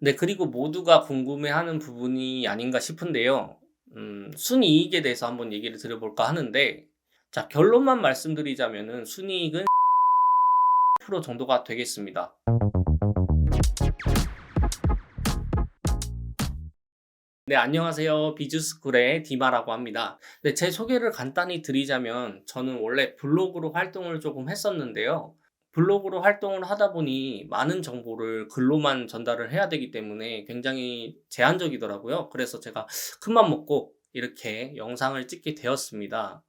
네, 그리고 모두가 궁금해하는 부분이 아닌가 싶은데요. 음, 순이익에 대해서 한번 얘기를 드려볼까 하는데, 자, 결론만 말씀드리자면은 순이익은 10% 정도가 되겠습니다. 네, 안녕하세요. 비즈스쿨의 디마라고 합니다. 네, 제 소개를 간단히 드리자면, 저는 원래 블로그로 활동을 조금 했었는데요. 블로그로 활동을 하다 보니 많은 정보를 글로만 전달을 해야 되기 때문에 굉장히 제한적이더라고요. 그래서 제가 큰맘 먹고 이렇게 영상을 찍게 되었습니다.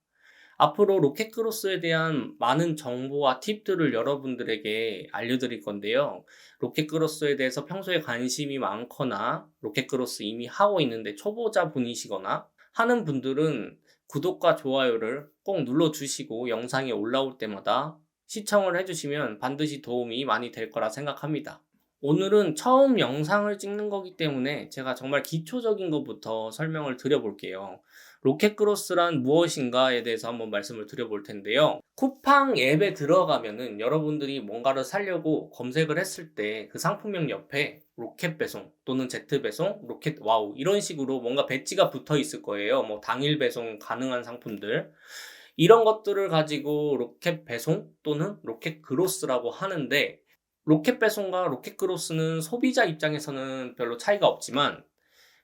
앞으로 로켓크로스에 대한 많은 정보와 팁들을 여러분들에게 알려드릴 건데요. 로켓크로스에 대해서 평소에 관심이 많거나 로켓크로스 이미 하고 있는데 초보자 분이시거나 하는 분들은 구독과 좋아요를 꼭 눌러주시고 영상이 올라올 때마다 시청을 해주시면 반드시 도움이 많이 될 거라 생각합니다. 오늘은 처음 영상을 찍는 거기 때문에 제가 정말 기초적인 것부터 설명을 드려볼게요. 로켓크로스란 무엇인가에 대해서 한번 말씀을 드려볼 텐데요. 쿠팡 앱에 들어가면은 여러분들이 뭔가를 사려고 검색을 했을 때 그 상품명 옆에 로켓 배송 또는 제트 배송, 로켓 와우 이런 식으로 뭔가 배지가 붙어 있을 거예요. 뭐 당일 배송 가능한 상품들. 이런 것들을 가지고 로켓 배송 또는 로켓 그로스라고 하는데 로켓 배송과 로켓 그로스는 소비자 입장에서는 별로 차이가 없지만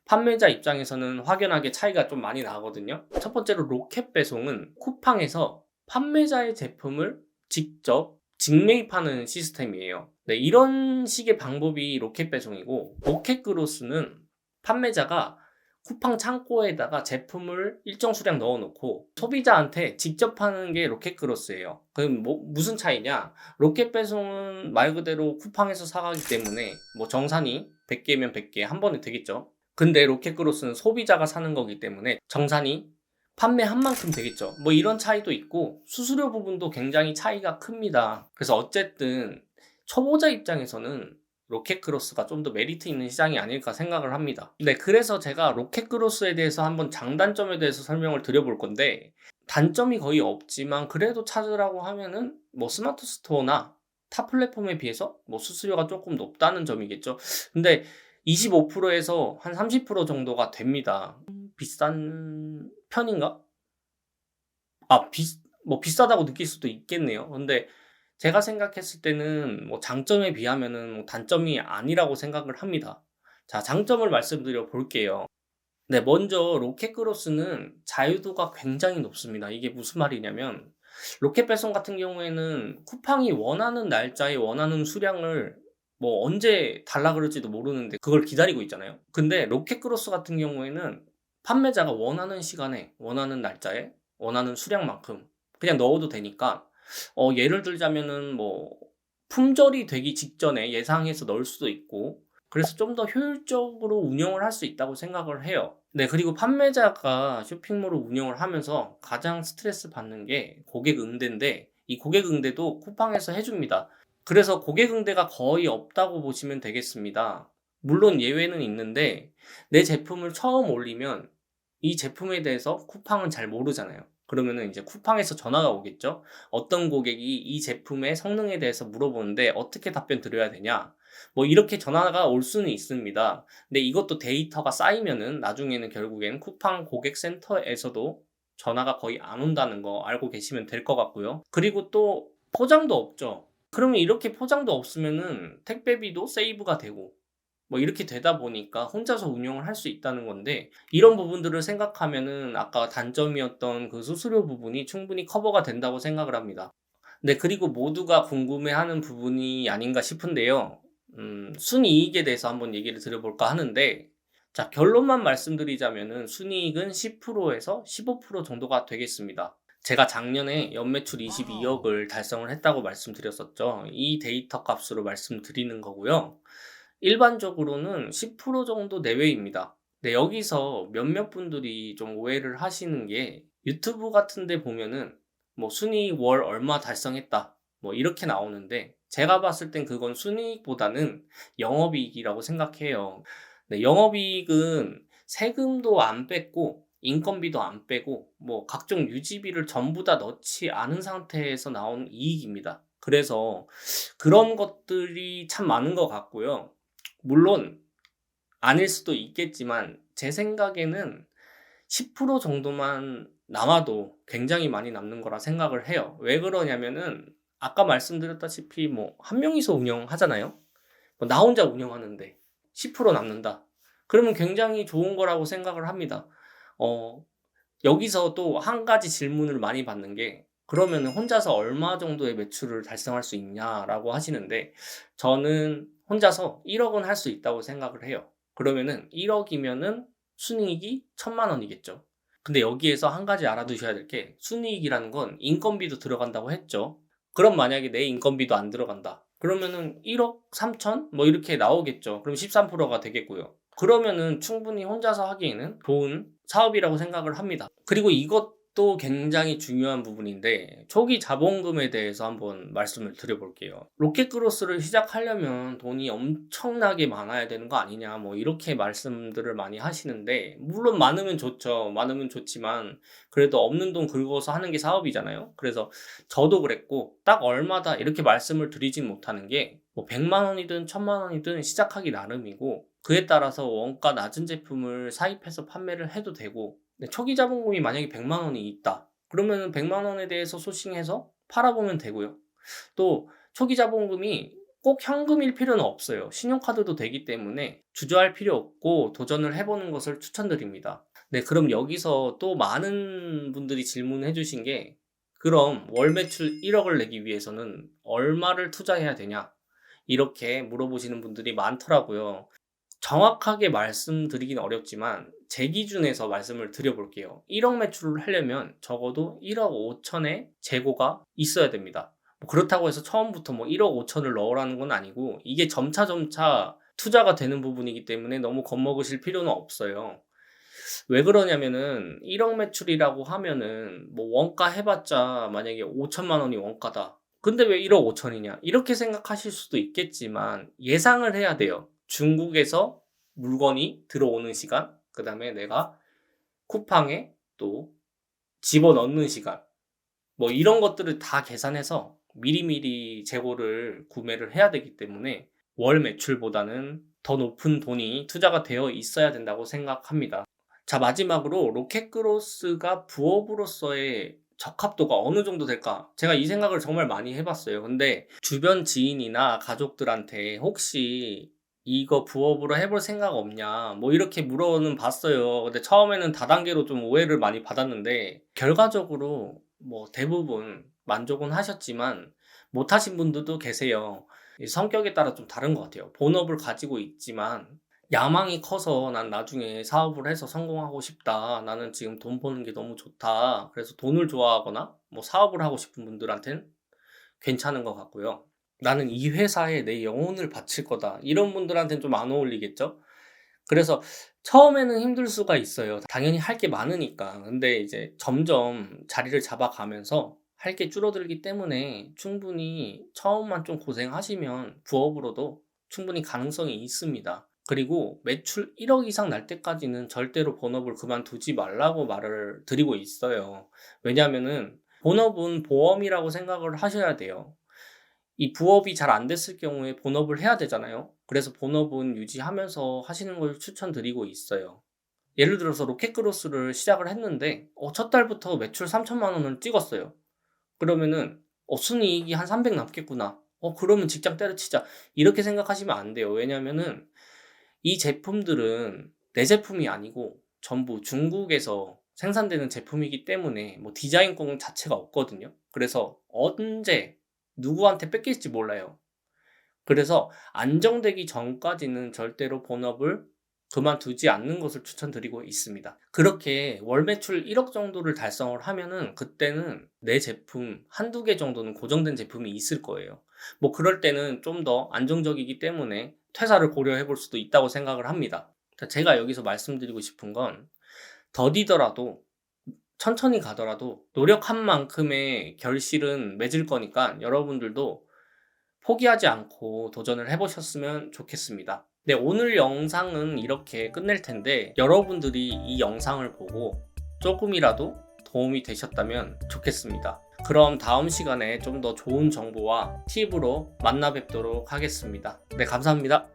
판매자 입장에서는 확연하게 차이가 좀 많이 나거든요. 첫 번째로 로켓 배송은 쿠팡에서 판매자의 제품을 직접 직매입하는 시스템이에요. 네, 이런 식의 방법이 로켓 배송이고 로켓 그로스는 판매자가 쿠팡 창고에다가 제품을 일정 수량 넣어놓고 소비자한테 직접 파는 게 로켓크로스예요. 그럼 뭐 무슨 차이냐? 로켓 배송은 말 그대로 쿠팡에서 사가기 때문에 뭐 정산이 100개면 100개 한 번에 되겠죠. 근데 로켓크로스는 소비자가 사는 거기 때문에 정산이 판매한 만큼 되겠죠. 뭐 이런 차이도 있고 수수료 부분도 굉장히 차이가 큽니다. 그래서 어쨌든 초보자 입장에서는 로켓크로스가 좀 더 메리트 있는 시장이 아닐까 생각을 합니다. 네, 그래서 제가 로켓크로스에 대해서 한번 장단점에 대해서 설명을 드려볼 건데 단점이 거의 없지만 그래도 찾으라고 하면은 뭐 스마트 스토어나 타 플랫폼에 비해서 뭐 수수료가 조금 높다는 점이겠죠. 근데 25%에서 한 30% 정도가 됩니다. 비싼 편인가? 아, 비, 뭐 비싸다고 느낄 수도 있겠네요. 근데 제가 생각했을 때는 뭐 장점에 비하면은 뭐 단점이 아니라고 생각을 합니다. 자, 장점을 말씀드려 볼게요. 네, 먼저 로켓크로스는 자유도가 굉장히 높습니다. 이게 무슨 말이냐면 로켓 배송 같은 경우에는 쿠팡이 원하는 날짜에 원하는 수량을 뭐 언제 달라 그럴지도 모르는데 그걸 기다리고 있잖아요. 근데 로켓크로스 같은 경우에는 판매자가 원하는 시간에 원하는 날짜에 원하는 수량만큼 그냥 넣어도 되니까 어, 예를 들자면은 뭐 품절이 되기 직전에 예상해서 넣을 수도 있고 그래서 좀 더 효율적으로 운영을 할 수 있다고 생각을 해요. 네, 그리고 판매자가 쇼핑몰을 운영을 하면서 가장 스트레스 받는 게 고객 응대인데 이 고객 응대도 쿠팡에서 해줍니다. 그래서 고객 응대가 거의 없다고 보시면 되겠습니다. 물론 예외는 있는데 내 제품을 처음 올리면 이 제품에 대해서 쿠팡은 잘 모르잖아요. 그러면은 이제 쿠팡에서 전화가 오겠죠. 어떤 고객이 이 제품의 성능에 대해서 물어보는데 어떻게 답변 드려야 되냐. 뭐 이렇게 전화가 올 수는 있습니다. 근데 이것도 데이터가 쌓이면은 나중에는 결국엔 쿠팡 고객센터에서도 전화가 거의 안 온다는 거 알고 계시면 될 것 같고요. 그리고 또 포장도 없죠. 그러면 이렇게 포장도 없으면은 택배비도 세이브가 되고 뭐 이렇게 되다 보니까 혼자서 운영을 할 수 있다는 건데 이런 부분들을 생각하면은 아까 단점이었던 그 수수료 부분이 충분히 커버가 된다고 생각을 합니다. 네, 그리고 모두가 궁금해하는 부분이 아닌가 싶은데요. 음, 순이익에 대해서 한번 얘기를 드려볼까 하는데 자, 결론만 말씀드리자면은 순이익은 10%에서 15% 정도가 되겠습니다. 제가 작년에 연매출 22억을 달성을 했다고 말씀드렸었죠. 이 데이터 값으로 말씀드리는 거고요. 일반적으로는 10% 정도 내외입니다. 네, 여기서 몇몇 분들이 좀 오해를 하시는 게 유튜브 같은 데 보면은 뭐 순이익 월 얼마 달성했다. 뭐 이렇게 나오는데 제가 봤을 땐 그건 순이익보다는 영업이익이라고 생각해요. 네, 영업이익은 세금도 안 뺐고 인건비도 안 빼고 뭐 각종 유지비를 전부 다 넣지 않은 상태에서 나온 이익입니다. 그래서 그런 것들이 참 많은 것 같고요. 물론 아닐 수도 있겠지만 제 생각에는 10% 정도만 남아도 굉장히 많이 남는 거라 생각을 해요. 왜 그러냐면은 아까 말씀드렸다시피 뭐 한 명이서 운영하잖아요. 뭐 나 혼자 운영하는데 10% 남는다. 그러면 굉장히 좋은 거라고 생각을 합니다. 어, 여기서 또 한 가지 질문을 많이 받는 게 그러면 혼자서 얼마 정도의 매출을 달성할 수 있냐라고 하시는데 저는 혼자서 1억은 할 수 있다고 생각을 해요. 그러면은 1억이면은 순이익이 천만 원이겠죠. 근데 여기에서 한 가지 알아두셔야 될 게 순이익이라는 건 인건비도 들어간다고 했죠. 그럼 만약에 내 인건비도 안 들어간다. 그러면은 1억 3천 뭐 이렇게 나오겠죠. 그럼 13%가 되겠고요. 그러면은 충분히 혼자서 하기에는 좋은 사업이라고 생각을 합니다. 그리고 이것 도 굉장히 중요한 부분인데 초기 자본금에 대해서 한번 말씀을 드려볼게요. 로켓크로스를 시작하려면 돈이 엄청나게 많아야 되는 거 아니냐 뭐 이렇게 말씀들을 많이 하시는데 물론 많으면 좋죠. 많으면 좋지만 그래도 없는 돈 긁어서 하는 게 사업이잖아요. 그래서 저도 그랬고 딱 얼마다 이렇게 말씀을 드리진 못하는 게 뭐 100만 원이든 1000만 원이든 시작하기 나름이고 그에 따라서 원가 낮은 제품을 사입해서 판매를 해도 되고 초기 자본금이 만약에 100만 원이 있다. 그러면 100만 원에 대해서 소싱해서 팔아보면 되고요. 또 초기 자본금이 꼭 현금일 필요는 없어요. 신용카드도 되기 때문에 주저할 필요 없고 도전을 해보는 것을 추천드립니다. 네, 그럼 여기서 또 많은 분들이 질문해 주신 게 그럼 월 매출 1억을 내기 위해서는 얼마를 투자해야 되냐? 이렇게 물어보시는 분들이 많더라고요. 정확하게 말씀드리긴 어렵지만 제 기준에서 말씀을 드려볼게요. 1억 매출을 하려면 적어도 1억 5천의 재고가 있어야 됩니다. 뭐 그렇다고 해서 처음부터 뭐 1억 5천을 넣으라는 건 아니고 이게 점차 점차 투자가 되는 부분이기 때문에 너무 겁먹으실 필요는 없어요. 왜 그러냐면은 1억 매출이라고 하면은 뭐 원가 해봤자 만약에 5천만 원이 원가다. 근데 왜 1억 5천이냐? 이렇게 생각하실 수도 있겠지만 예상을 해야 돼요. 중국에서 물건이 들어오는 시간, 그 다음에 내가 쿠팡에 또 집어넣는 시간, 뭐 이런 것들을 다 계산해서 미리미리 재고를 구매를 해야 되기 때문에 월 매출보다는 더 높은 돈이 투자가 되어 있어야 된다고 생각합니다. 자, 마지막으로 로켓그로스가 부업으로서의 적합도가 어느 정도 될까? 제가 이 생각을 정말 많이 해봤어요. 근데 주변 지인이나 가족들한테 혹시 이거 부업으로 해볼 생각 없냐? 뭐 이렇게 물어는 봤어요. 근데 처음에는 다단계로 좀 오해를 많이 받았는데 결과적으로 뭐 대부분 만족은 하셨지만 못하신 분들도 계세요. 성격에 따라 좀 다른 것 같아요. 본업을 가지고 있지만 야망이 커서 난 나중에 사업을 해서 성공하고 싶다. 나는 지금 돈 버는 게 너무 좋다. 그래서 돈을 좋아하거나 뭐 사업을 하고 싶은 분들한테는 괜찮은 것 같고요. 나는 이 회사에 내 영혼을 바칠 거다. 이런 분들한테는 좀 안 어울리겠죠? 그래서 처음에는 힘들 수가 있어요. 당연히 할 게 많으니까. 근데 이제 점점 자리를 잡아가면서 할 게 줄어들기 때문에 충분히 처음만 좀 고생하시면 부업으로도 충분히 가능성이 있습니다. 그리고 매출 1억 이상 날 때까지는 절대로 본업을 그만두지 말라고 말을 드리고 있어요. 왜냐하면은 본업은 보험이라고 생각을 하셔야 돼요. 이 부업이 잘 안 됐을 경우에 본업을 해야 되잖아요. 그래서 본업은 유지하면서 하시는 걸 추천드리고 있어요. 예를 들어서 로켓크로스를 시작을 했는데 어, 첫 달부터 매출 3천만 원을 찍었어요. 그러면은 어, 순이익이 한 300 남겠구나. 어, 그러면 직장 때려치자. 이렇게 생각하시면 안 돼요. 왜냐면은 이 제품들은 내 제품이 아니고 전부 중국에서 생산되는 제품이기 때문에 뭐 디자인권 자체가 없거든요. 그래서 언제 누구한테 뺏길지 몰라요. 그래서 안정되기 전까지는 절대로 본업을 그만두지 않는 것을 추천드리고 있습니다. 그렇게 월 매출 1억 정도를 달성을 하면은 그때는 내 제품 한두 개 정도는 고정된 제품이 있을 거예요. 뭐 그럴 때는 좀 더 안정적이기 때문에 퇴사를 고려해 볼 수도 있다고 생각을 합니다. 제가 여기서 말씀드리고 싶은 건 더디더라도 천천히 가더라도 노력한 만큼의 결실은 맺을 거니까 여러분들도 포기하지 않고 도전을 해보셨으면 좋겠습니다. 네, 오늘 영상은 이렇게 끝낼 텐데 여러분들이 이 영상을 보고 조금이라도 도움이 되셨다면 좋겠습니다. 그럼 다음 시간에 좀 더 좋은 정보와 팁으로 만나 뵙도록 하겠습니다. 네, 감사합니다.